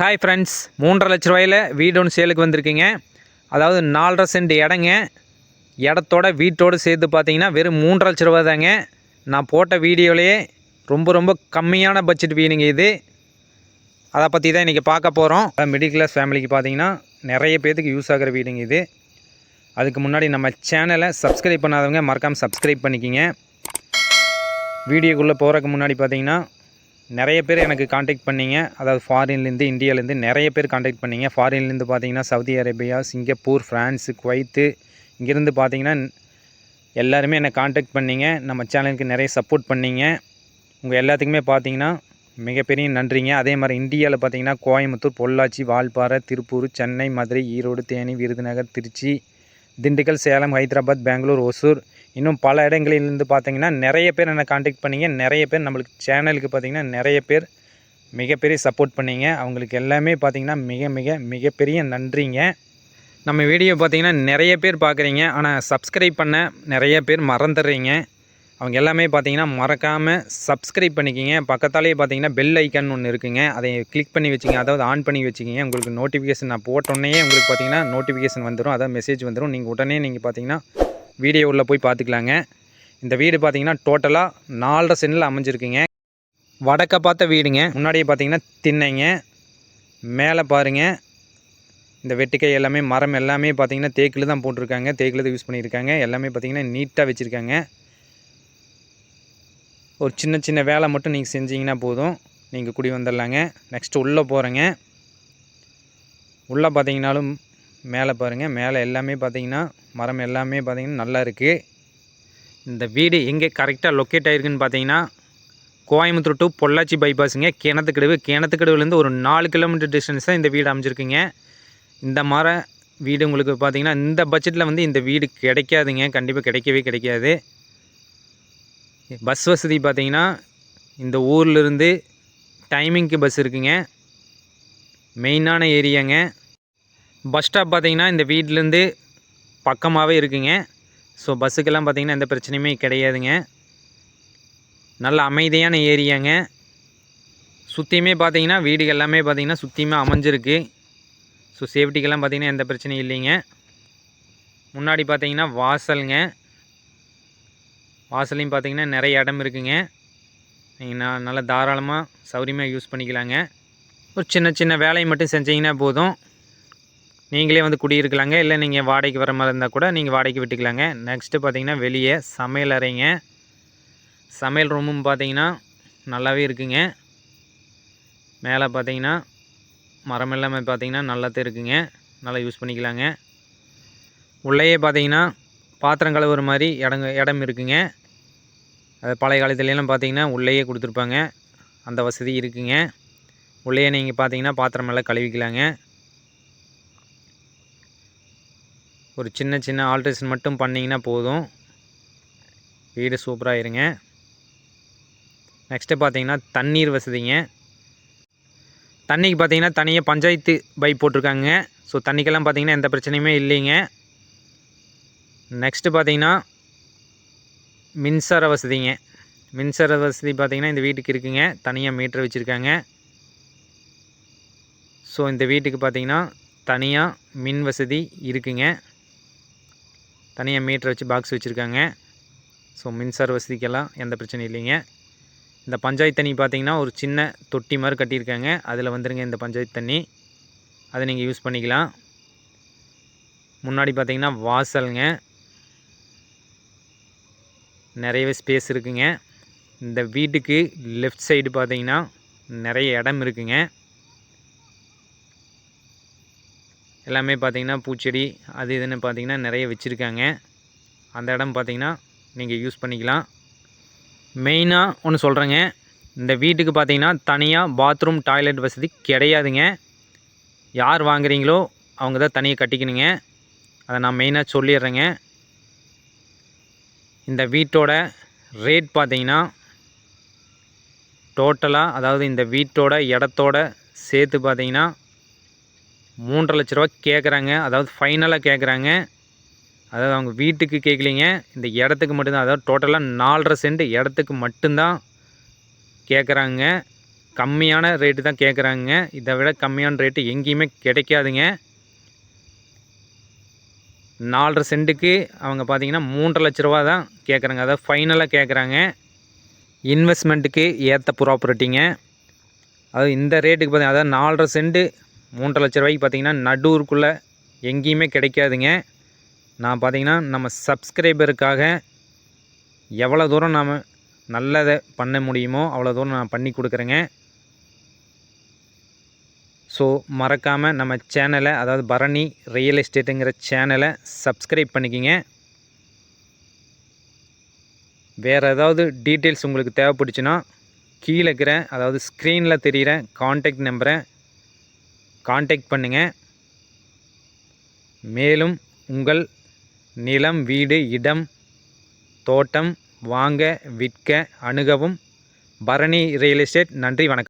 Hi friends மூன்றரை லட்ச ரூபாயில் வீடு ஒன்று சேலுக்கு வந்திருக்கீங்க. அதாவது நாலரை சென்ட் இடங்க. இடத்தோட வீட்டோடு சேர்த்து பார்த்தீங்கன்னா வெறும் மூன்றரை லட்ச ரூபா தாங்க. நான் போட்ட வீடியோலேயே ரொம்ப ரொம்ப கம்மியான பட்ஜெட் வீடுங்க இது. அதை பற்றி தான் இன்றைக்கி பார்க்க போகிறோம் மிடில் கிளாஸ் ஃபேமிலிக்கு பார்த்தீங்கன்னா நிறைய பேர்த்துக்கு யூஸ் ஆகிற வீடுங்க இது. அதுக்கு முன்னாடி நம்ம சேனலை சப்ஸ்கிரைப் பண்ணாதவங்க மறக்காமல் சப்ஸ்கிரைப் பண்ணிக்கிங்க. வீடியோக்குள்ளே போகிறதுக்கு முன்னாடி பார்த்தீங்கன்னா நிறைய பேர் எனக்கு காண்டாக்ட் பண்ணீங்க. அதாவது ஃபாரின்லேருந்து இந்தியாவிலேருந்து நிறைய பேர் காண்டாக்ட் பண்ணிங்க. ஃபாரின்லேருந்து பார்த்தீங்கன்னா Saudi Arabia Singapore France Kuwait இங்கேருந்து பார்த்தீங்கன்னா எல்லாருமே என்னை காண்டாக்ட் பண்ணிங்க. நம்ம சேனலுக்கு நிறைய சப்போர்ட் பண்ணீங்க. உங்கள் எல்லாத்துக்குமே பார்த்தீங்கன்னா மிகப்பெரிய நன்றிங்க. அதே மாதிரி இந்தியாவில் பார்த்தீங்கன்னா கோயம்புத்தூர் பொள்ளாச்சி வால்பாறை திருப்பூர் சென்னை மதுரை ஈரோடு தேனி விருதுநகர் திருச்சி திண்டுக்கல் சேலம் ஹைதராபாத் பெங்களூர் ஒசூர் இன்னும் பல இடங்களிலிருந்து பார்த்தீங்கன்னா நிறைய பேர் என்னை காண்டாக்ட் பண்ணிங்க. நிறைய பேர் நம்மளுக்கு சேனலுக்கு பார்த்தீங்கன்னா நிறைய பேர் மிகப்பெரிய சப்போர்ட் பண்ணிங்க. அவங்களுக்கு எல்லாமே பார்த்தீங்கன்னா மிக மிக மிகப்பெரிய நன்றிங்க. நம்ம வீடியோ பார்த்தீங்கன்னா நிறைய பேர் பார்க்குறீங்க. ஆனால் சப்ஸ்கிரைப் பண்ண நிறைய பேர் மறந்துடுறீங்க. அவங்க எல்லாமே பார்த்தீங்கன்னா மறக்காமல் சப்ஸ்கிரைப் பண்ணிக்கிங்க. பக்கத்தாலேயே பார்த்தீங்கன்னா பெல் ஐக்கான் ஒன்று இருக்குங்க. அதை கிளிக் பண்ணி வச்சுங்க அதாவது ஆன் பண்ணி வச்சுக்கிங்க. உங்களுக்கு நோட்டிஃபிகேஷன் நான் போட்டோன்னே உங்களுக்கு பார்த்தீங்கன்னா நோட்டிஃபிகேஷன் வந்துடும் அதாவது மெசேஜ் வந்துடும் நீங்கள் உடனே நீங்கள் பார்த்தீங்கன்னா வீடியோ உள்ளே போய் பார்த்துக்கலாங்க இந்த வீடு பார்த்தீங்கன்னா டோட்டலாக நாலரை சென்னில் அமைஞ்சிருக்குங்க. வடக்க பார்த்த வீடுங்க. முன்னாடியே பார்த்தீங்கன்னா திண்ணைங்க. மேலே பாருங்கள் இந்த வெட்டிக்கை எல்லாமே மரம் எல்லாமே பார்த்தீங்கன்னா தேக்கில் தான் போட்டிருக்காங்க. தேக்கில் தான் யூஸ் பண்ணியிருக்காங்க. எல்லாமே பார்த்தீங்கன்னா நீட்டாக வச்சுருக்காங்க. ஒரு சின்ன சின்ன வேலை மட்டும் நீங்கள் செஞ்சிங்கன்னா போதும். நீங்கள் குடி வந்துடலாங்க. நெக்ஸ்ட்டு உள்ளே போகிறேங்க உள்ளே பார்த்தீங்கனாலும் மேலே பாருங்கள் மேலே எல்லாமே பார்த்தீங்கன்னா மரம் எல்லாமே பார்த்தீங்கன்னா நல்லா இருக்குது இந்த வீடு எங்கே கரெக்டாக லொக்கேட் ஆகிருக்குன்னு பார்த்தீங்கன்னா கோயம்புத்தூர் டு பொள்ளாச்சி பைபாஸுங்க கிணத்துக்கடுவு கிணத்துக்கடவுலேருந்து ஒரு நாலு கிலோமீட்டர் டிஸ்டன்ஸ் தான் இந்த வீடு அமைஞ்சிருக்குங்க. இந்த மர வீடு உங்களுக்கு பார்த்திங்கன்னா இந்த பட்ஜெட்டில் வந்து இந்த வீடு கிடைக்காதுங்க. கண்டிப்பாக கிடைக்கவே கிடைக்காது. பஸ் வசதி பார்த்தீங்கன்னா இந்த ஊர்லேருந்து டைமிங்க்கு பஸ் இருக்குங்க. மெயினான ஏரியாங்க பஸ் ஸ்டாப் பார்த்திங்கன்னா இந்த வீட்டிலேருந்து பக்கமாகவே இருக்குங்க. ஸோ பஸ்ஸுக்கெல்லாம் பார்த்திங்கன்னா எந்த பிரச்சனையுமே கிடையாதுங்க. நல்ல அமைதியான ஏரியாங்க. சுற்றியுமே பார்த்திங்கன்னா வீடுகள் எல்லாமே பார்த்தீங்கன்னா சுற்றியுமே அமைஞ்சிருக்கு. ஸோ சேஃப்டிக்கெல்லாம் பார்த்திங்கன்னா எந்த பிரச்சனையும் இல்லைங்க. முன்னாடி பார்த்தீங்கன்னா வாசலுங்க. வாசலையும் பார்த்தீங்கன்னா நிறைய இடம் இருக்குங்க. நீங்கள் நான் நல்லா தாராளமாக சௌரியமாக யூஸ் பண்ணிக்கலாங்க. ஒரு சின்ன சின்ன வேலையை மட்டும் செஞ்சிங்கன்னா போதும். நீங்களே வந்து குடியிருக்கலாங்க. இல்லை நீங்கள் வாடகைக்கு வர மாதிரி இருந்தால் கூட நீங்கள் வாடகைக்கு விட்டுக்கலாங்க. நெக்ஸ்ட்டு பார்த்தீங்கன்னா வெளியே சமையல் அறைங்க. சமையல் ரூமும் பார்த்தீங்கன்னா நல்லாவே இருக்குங்க. மேலே பார்த்தீங்கன்னா மரம் எல்லாமே பார்த்தீங்கன்னா நல்லாத்தான் இருக்குங்க. நல்லா யூஸ் பண்ணிக்கலாங்க. உள்ளேயே பார்த்தீங்கன்னா பாத்திரம் கழுவுற மாதிரி இடங்க இடம் இருக்குங்க. அது பழைய காலத்துலலாம் பார்த்தீங்கன்னா உள்ளேயே கொடுத்துருப்பாங்க. அந்த வசதி இருக்குங்க. உள்ளேயே நீங்கள் பார்த்தீங்கன்னா பாத்திரம் எல்லாம் கழுவிக்கலாங்க. ஒரு சின்ன சின்ன ஆல்ட்ரேஷன் மட்டும் பண்ணிங்கன்னா போதும். வீடு சூப்பராக இருங்க. நெக்ஸ்ட்டு பார்த்தீங்கன்னா தண்ணீர் வசதிங்க. தண்ணிக்கு பார்த்தீங்கன்னா தனியாக பஞ்சாயத்து பைப் போட்டிருக்காங்க. ஸோ தண்ணிக்கெல்லாம் பார்த்தீங்கன்னா எந்த பிரச்சனையுமே இல்லைங்க. நெக்ஸ்ட்டு பார்த்தீங்கன்னா மின்சார வசதிங்க. மின்சார வசதி பார்த்தீங்கன்னா இந்த வீட்டுக்கு இருக்குங்க. தனியாக மீட்டர் வச்சுருக்காங்க. ஸோ இந்த வீட்டுக்கு பார்த்தீங்கன்னா தனியாக மின் வசதி இருக்குங்க. தனியாக மீட்டர் வச்சு பாக்ஸ் வச்சுருக்காங்க. ஸோ மின்சார வசதிக்கெல்லாம் எந்த பிரச்சனையும் இல்லைங்க. இந்த பஞ்சாயத்து தண்ணி பார்த்தீங்கன்னா ஒரு சின்ன தொட்டி மாதிரி கட்டியிருக்காங்க. அதில் வந்துருங்க இந்த பஞ்சாயத்து தண்ணி. அதை நீங்கள் யூஸ் பண்ணிக்கலாம். முன்னாடி பார்த்தீங்கன்னா வாசலுங்க. நிறையவே ஸ்பேஸ் இருக்குங்க. இந்த வீட்டுக்கு லெஃப்ட் சைடு பார்த்தீங்கன்னா நிறைய இடம் இருக்குங்க. எல்லாமே பார்த்திங்கன்னா பூச்செடி அது இதுன்னு பார்த்தீங்கன்னா நிறைய வச்சுருக்காங்க. அந்த இடம் பார்த்தீங்கன்னா நீங்கள் யூஸ் பண்ணிக்கலாம். மெயினாக ஒன்று சொல்கிறேங்க இந்த வீட்டுக்கு பார்த்தீங்கன்னா தனியாக பாத்ரூம் டாய்லெட் வசதி கிடையாதுங்க. யார் வாங்குறீங்களோ அவங்க தான் தனியாக கட்டிக்கணுங்க. அதை நான் மெயினாக சொல்லிடுறேங்க. இந்த வீட்டோட ரேட் பார்த்திங்கன்னா டோட்டலாக அதாவது இந்த வீட்டோட இடத்தோட சேர்த்து பார்த்தீங்கன்னா மூன்றரை லட்ச ரூபா கேட்குறாங்க அதாவது ஃபைனலாக கேட்குறாங்க அதாவது அவங்க வீட்டுக்கு கேட்கலிங்க இந்த இடத்துக்கு மட்டும்தான் அதாவது டோட்டலாக நாலரை சென்ட் இடத்துக்கு மட்டும்தான் கேட்குறாங்க கம்மியான ரேட்டு தான் கேட்குறாங்க இதை விட கம்மியான ரேட்டு எங்கேயுமே கிடைக்காதுங்க. நாலரை சென்ட்டுக்கு அவங்க பார்த்திங்கன்னா மூன்றரை லட்ச ரூபா தான் கேட்குறாங்க அதாவது ஃபைனலாக கேட்குறாங்க இன்வெஸ்ட்மெண்ட்டுக்கு ஏற்ற ப்ராப்பர்ட்டிங்க அது இந்த ரேட்டுக்கு பார்த்தீங்கன்னா அதாவது நாலரை சென்ட்டு மூன்றரை லட்ச ரூபாய்க்கு பார்த்தீங்கன்னா நடூருக்குள்ளே எங்கேயுமே கிடைக்காதுங்க. நான் பார்த்தீங்கன்னா நம்ம சப்ஸ்கிரைபருக்காக எவ்வளோ தூரம் நாம் நல்லதை பண்ண முடியுமோ அவ்வளோ தூரம் நான் பண்ணி கொடுக்குறேங்க. ஸோ மறக்காமல் நம்ம சேனலை அதாவது பரணி ரியல் எஸ்டேட்டுங்கிற சேனலை சப்ஸ்கிரைப் பண்ணிக்கிங்க. வேறு ஏதாவது டீட்டெயில்ஸ் உங்களுக்கு தேவைப்பட்டுச்சுன்னா கீழே இருக்கிற அதாவது ஸ்க்ரீனில் தெரிகிற காண்டாக்ட் நம்பரை காண்டாக்ட் பண்ணுங்கள் மேலும் உங்கள் நிலம் வீடு இடம் தோட்டம் வாங்க விற்க அணுகவும் பரணி ரியல் எஸ்டேட் நன்றி வணக்கம்.